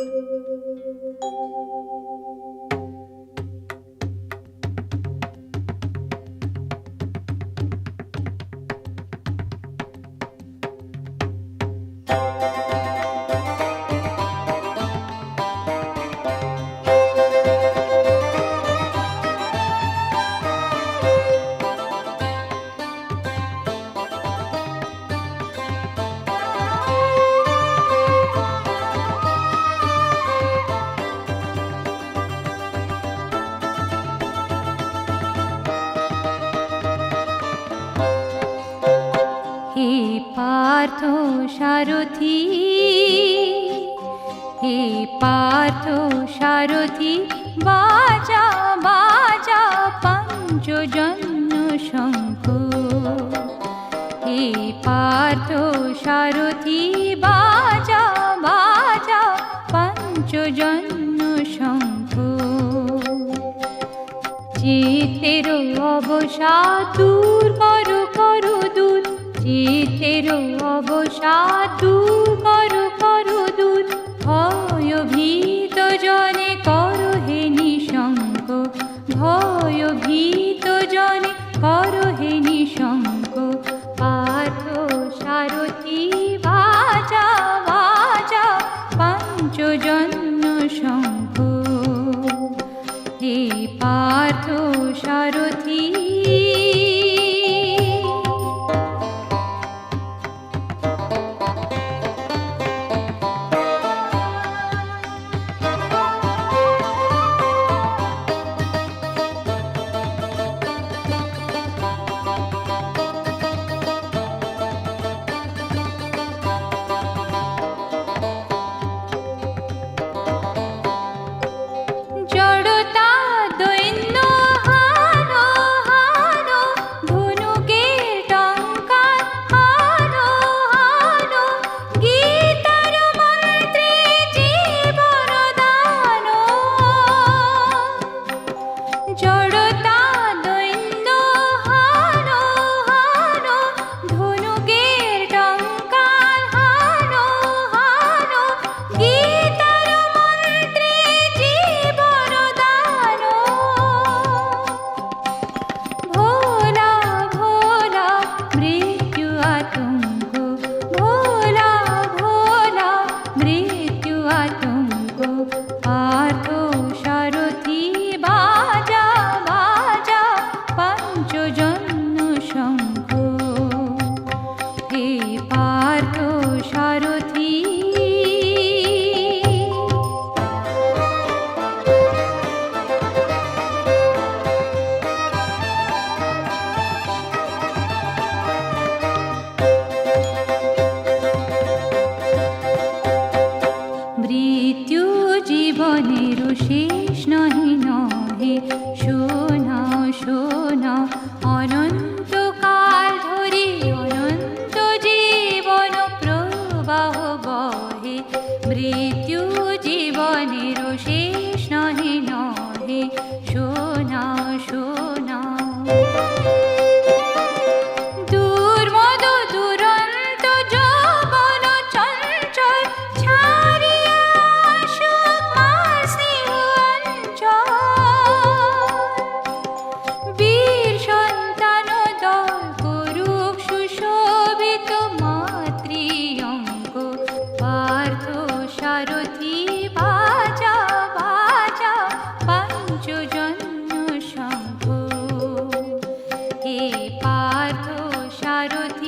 হে পার্থ সারথি। হে পার্থ সারথি, বাজা বাজা পঞ্চজন্য শঙ্খ। হে পার্থ সারথি, বাজা বাজা পঞ্চজন্য শঙ্খ। চিতের অবসাদ দূর করো করো চিতের অবসাদ দূর করো করো দূর ভয় ভীত জনে করো হে নিশঙ্ক। ভয় ভীত জনে করো হে নিশঙ্ক। পার্থ সারথি বাজা বাজা পঞ্চজন্য শঙ্খ। হে পার্থ সারথি পার্থ সারথি বাজা বাজা পঞ্চজন্য শঙ্খ। হে পার্থ সারথি